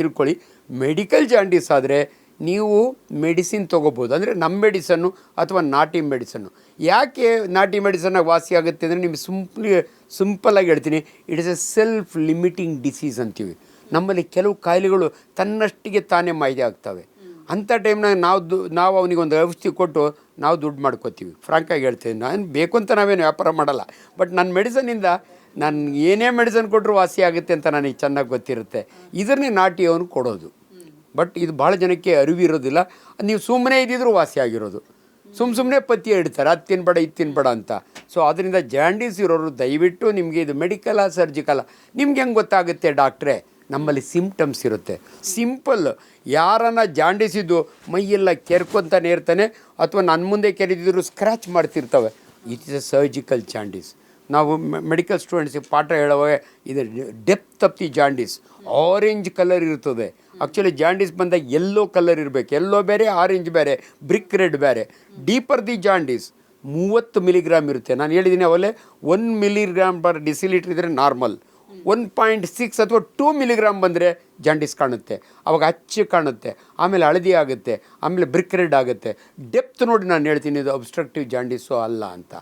ತಿಳ್ಕೊಳ್ಳಿ. Medical jaundice ಆದರೆ ನೀವು ಮೆಡಿಸಿನ್ ತೊಗೋಬೋದು ಅಂದರೆ ನಮ್ಮ ಮೆಡಿಸನ್ನು ಅಥವಾ ನಾಟಿ ಮೆಡಿಸನ್ನು. ಯಾಕೆ ನಾಟಿ ಮೆಡಿಸನ್ನಾಗಿ ವಾಸಿ ಆಗುತ್ತೆ ಅಂದರೆ ನಿಮಗೆ ಸಿಂಪ್ಲಿ ಸಿಂಪಲ್ಲಾಗಿ ಹೇಳ್ತೀನಿ. It is a self limiting disease ಅಂತೀವಿ. ನಮ್ಮಲ್ಲಿ ಕೆಲವು ಕಾಯಿಲೆಗಳು ತನ್ನಷ್ಟಿಗೆ ತಾನೇ ಮಾಹಿತಿ ಆಗ್ತವೆ. ಅಂಥ ಟೈಮ್ನಾಗ ನಾವು ದು, ನಾವು ಅವನಿಗೆ ಒಂದು ಔಷಧಿ ಕೊಟ್ಟು ನಾವು ದುಡ್ಡು ಮಾಡ್ಕೋತೀವಿ. ಫ್ರಾಂಕಾಗಿ ಹೇಳ್ತೀನಿ. ನಾನು ಬೇಕು ಅಂತ ನಾವೇನು ವ್ಯಾಪಾರ ಮಾಡಲ್ಲ. ಬಟ್ ನನ್ನ ಮೆಡಿಸನಿಂದ ನಾನು ಏನೇ ಮೆಡಿಸನ್ ಕೊಟ್ಟರು ವಾಸಿ ಆಗುತ್ತೆ ಅಂತ ನನಗೆ ಚೆನ್ನಾಗಿ ಗೊತ್ತಿರುತ್ತೆ. ಇದನ್ನೇ ನಾಟಿ ಅವನು ಕೊಡೋದು. ಬಟ್ ಇದು ಭಾಳ ಜನಕ್ಕೆ ಅರಿವಿರೋದಿಲ್ಲ ನೀವು ಸುಮ್ಮನೆ ಇದ್ದಿದ್ರು ವಾಸಿ ಆಗಿರೋದು. ಸುಮ್ಮ ಸುಮ್ಮನೆ ಪತ್ತಿ ಇಡ್ತಾರೆ. ಅದು ತಿನ್ಬೇಡ, ಇದು ತಿನ್ಬೇಡ ಅಂತ. ಸೊ ಅದರಿಂದ ಜಾಂಡೀಸ್ ಇರೋರು ದಯವಿಟ್ಟು ನಿಮಗೆ ಇದು ಮೆಡಿಕಲ ಸರ್ಜಿಕಲ ನಿಮ್ಗೆ ಹೆಂಗೆ ಗೊತ್ತಾಗುತ್ತೆ ಡಾಕ್ಟ್ರೇ? ನಮ್ಮಲ್ಲಿ ಸಿಂಪ್ಟಮ್ಸ್ ಇರುತ್ತೆ. ಸಿಂಪಲ್ ಯಾರನ್ನ ಜಾಂಡಿಸಿದ್ದು ಮೈಯೆಲ್ಲ ಕೆರ್ಕೊತಾನೆ ಇರ್ತಾನೆ, ಅಥವಾ ನನ್ನ ಮುಂದೆ ಕೆರೆದಿದ್ರು scratch ಮಾಡ್ತಿರ್ತವೆ. It is a surgical jaundice ನಾವು ಮೆಡಿಕಲ್ ಸ್ಟೂಡೆಂಟ್ಸಿಗೆ ಪಾಠ ಹೇಳುವಾಗ ಇದು depth of the jaundice orange colour ಇರ್ತದೆ. ಆ್ಯಕ್ಚುಲಿ ಜಾಂಡೀಸ್ ಬಂದಾಗ ಎಲ್ಲೋ ಕಲರ್ ಇರಬೇಕು. ಎಲ್ಲೋ ಬೇರೆ ಆರೆಂಜ್ ಬೇರೆ ಬ್ರಿಕ್ ರೆಡ್ ಬೇರೆ. ಡೀಪರ್ ದಿ ಜಾಂಡೀಸ್ ಮೂವತ್ತು ಮಿಲಿಗ್ರಾಮ್ ಇರುತ್ತೆ. ನಾನು ಹೇಳಿದ್ದೀನಿ ಅವಲ್ಲೇ ಒನ್ ಮಿಲಿಗ್ರಾಮ್ ಪರ್ ಡಿಸಿಲೀಟ್ರ್ ಇದ್ದರೆ ನಾರ್ಮಲ್ ಒನ್ ಪಾಯಿಂಟ್ ಸಿಕ್ಸ್ ಅಥವಾ ಟೂ ಮಿಲಿಗ್ರಾಮ್ ಬಂದರೆ ಜಾಂಡೀಸ್ ಕಾಣುತ್ತೆ. ಅವಾಗ ಹಚ್ಚಿ ಕಾಣುತ್ತೆ. ಆಮೇಲೆ ಹಳದಿ ಆಗುತ್ತೆ. ಆಮೇಲೆ ಬ್ರಿಕ್ ರೆಡ್ ಆಗುತ್ತೆ. ಡೆಪ್ತ್ ನೋಡಿ ನಾನು ಹೇಳ್ತೀನಿ, ಇದು ಅಬ್ಸ್ಟ್ರಕ್ಟಿವ್ ಜಾಂಡೀಸು ಅಲ್ಲ ಅಂತ.